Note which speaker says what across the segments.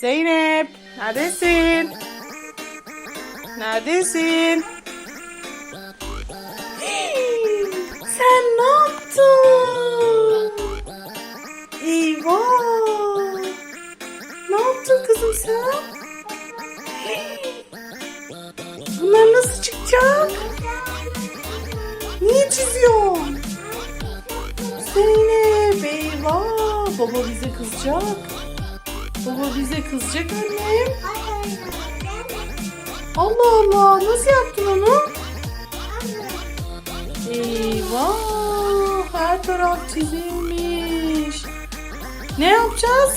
Speaker 1: Zeynep, neredesin? Neredesin? Sen ne yaptın? Eyvah! Ne yaptın kızım sen? Bunlar nasıl çıkacak? Niye çiziyorsun? Zeynep eyvah! Baba bize kızacak. Baba bize kızacak annem. Allah Allah nasıl yaptın onu? Eyvah her taraf çizilmiş. Ne yapacağız?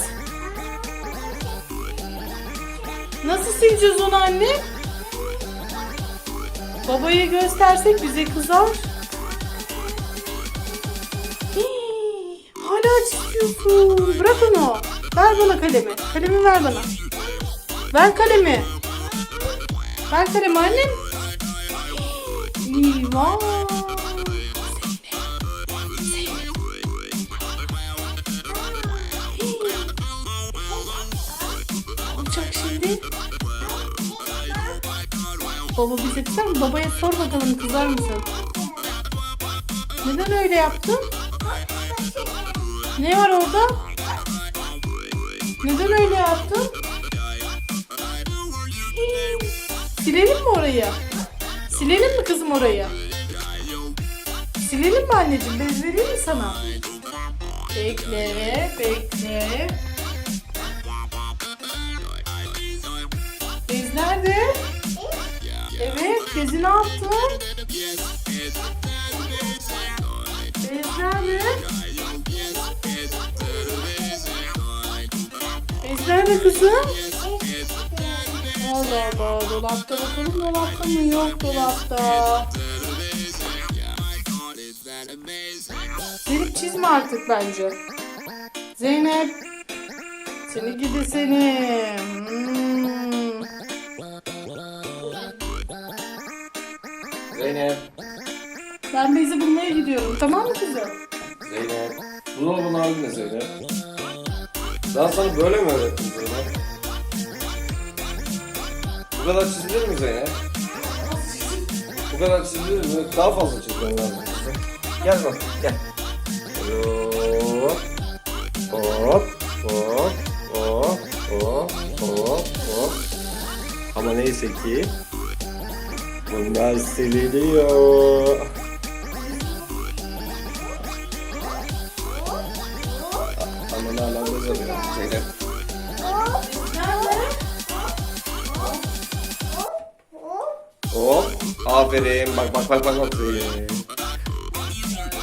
Speaker 1: Nasıl sileceğiz onu anne? Babaya göstersek bize kızar. Hii, hala çiziyorsun. Bırak onu. Ver bana kalemi. Kalemi ver bana. Ver kalemi. Ver kalemi annem. Eyvah. Olacak şimdi? Baba bize kızar? Babaya sor bakalım kızar mısın? Neden öyle yaptın? Ne var orada? Neden öyle yaptın? Silelim mi orayı? Silelim mi kızım orayı? Silelim mi anneciğim? Bez vereyim mi sana? Bekle, bekle. Bez nerede? Evet, bezi ne yaptın? Bez nerede? Nerede kızım? Allah Allah, dolapta bakalım dolapta mı? Yok dolapta. Zeynep çizme artık bence. Zeynep. Seni gidi seni. Hmm.
Speaker 2: Zeynep.
Speaker 1: Ben bezi bulmaya gidiyorum. Tamam mı kızım?
Speaker 2: Zeynep. Buzdolabının hali ne Zeynep? Ben sana böyle mi öğrettim Zeynep? Bu kadar çizilir mi Zeynep? Bu kadar çizilir mi? Daha fazla çizmem lazım. Gel bak, gel. Hop. Hop. Hop. Hop. Hop. Hop. Hop. Ama neyse ki bunlar siliniyor. Böyle Zeynep. Hop. Aferin. Bak bak bak bak bak.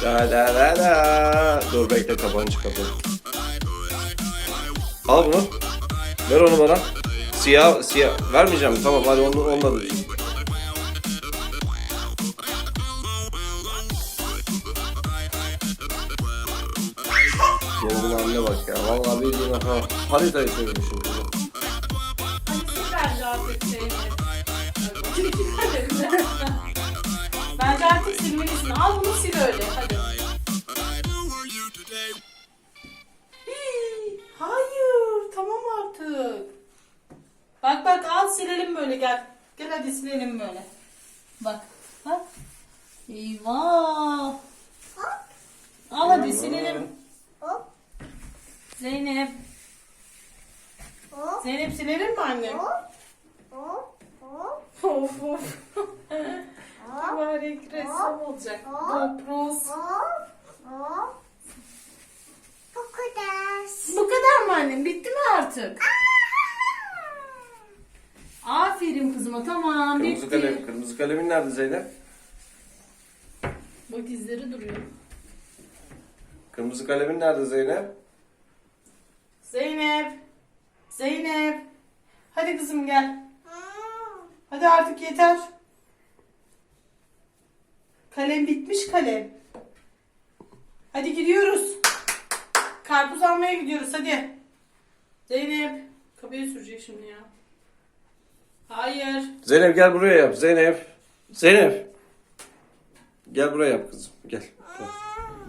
Speaker 2: La la la la. Dur bekle kafanı çıkartalım. Al bunu. Ver onu bana. Siyah siyah. Vermeyeceğim. Tamam hadi onu onunla da anne bak ya. Vallahi bildiğin ha. Haritayı çevirmişim kızım.
Speaker 1: bence artık Zeynep. bence artık. Al bunu sil öyle. Hadi. Hayır. Tamam artık. Bak bak al silelim böyle gel. Gel hadi silelim böyle. Bak. Bak. Eyvah. Al hadi silelim. Zeynep. Zeynep silelim mi annem? Of of. Mübarek ressam olacak. Bopros. Bu kadar mı annem? Bitti mi artık? Aferin kızıma tamam
Speaker 2: Kırmızı
Speaker 1: bitti.
Speaker 2: kalem, kırmızı kalemin nerede Zeynep?
Speaker 1: Bak izleri duruyor.
Speaker 2: Kırmızı kalemin nerede Zeynep?
Speaker 1: Zeynep. Zeynep. Hadi kızım gel. Hadi artık yeter. Kalem bitmiş kalem. Hadi gidiyoruz. Karpuz almaya gidiyoruz hadi. Zeynep. Kapıya sürecek şimdi ya. Hayır.
Speaker 2: Zeynep gel buraya yap. Zeynep. Zeynep. Gel buraya yap kızım. Gel.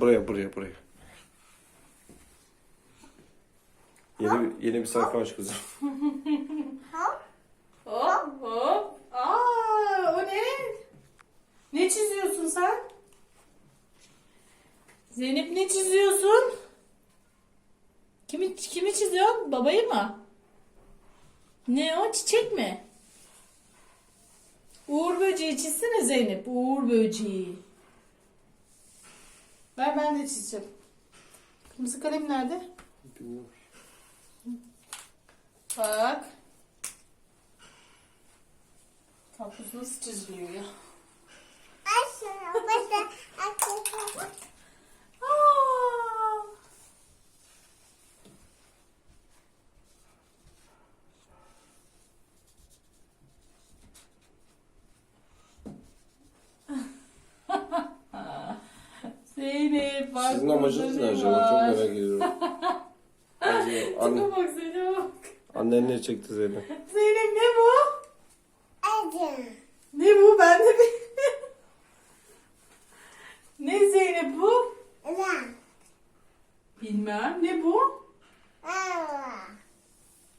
Speaker 2: Buraya buraya buraya. Yeni, yeni bir sayfa aç kızım.
Speaker 1: Hop hop. Aa, o ne? Ne çiziyorsun sen? Zeynep ne çiziyorsun? Kimi kimi çiziyorsun? Babayı mı? Ne o? Çiçek mi? Uğur böceği çizsene Zeynep. Uğur böceği. Ver ben de çizeceğim. Kırmızı kalem nerede? Bak. Karpuz nasıl çiziliyor ya? Zeynep bak.
Speaker 2: Sizin amacınız ne acaba? Çok merak ediyorum. Anne, anne,
Speaker 1: Tipe bak Zeynep bak.
Speaker 2: annen ne çekti Zeynep?
Speaker 1: Zeynep ne bu? Ne bu? Ben de bilmiyorum. Ne Zeynep bu? Bilmem. Ne bu?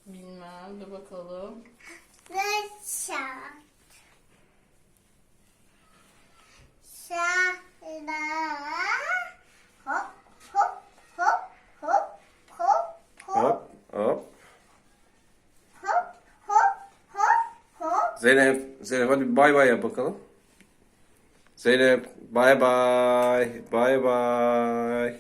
Speaker 1: Bilmem. Dur bakalım.
Speaker 3: Hop hop hop hop hop hop
Speaker 2: Hop hop.
Speaker 3: hop hop
Speaker 2: Zeynep, Zeynep hadi bay bay yap bakalım. Zeynep bay bay. Bay bay.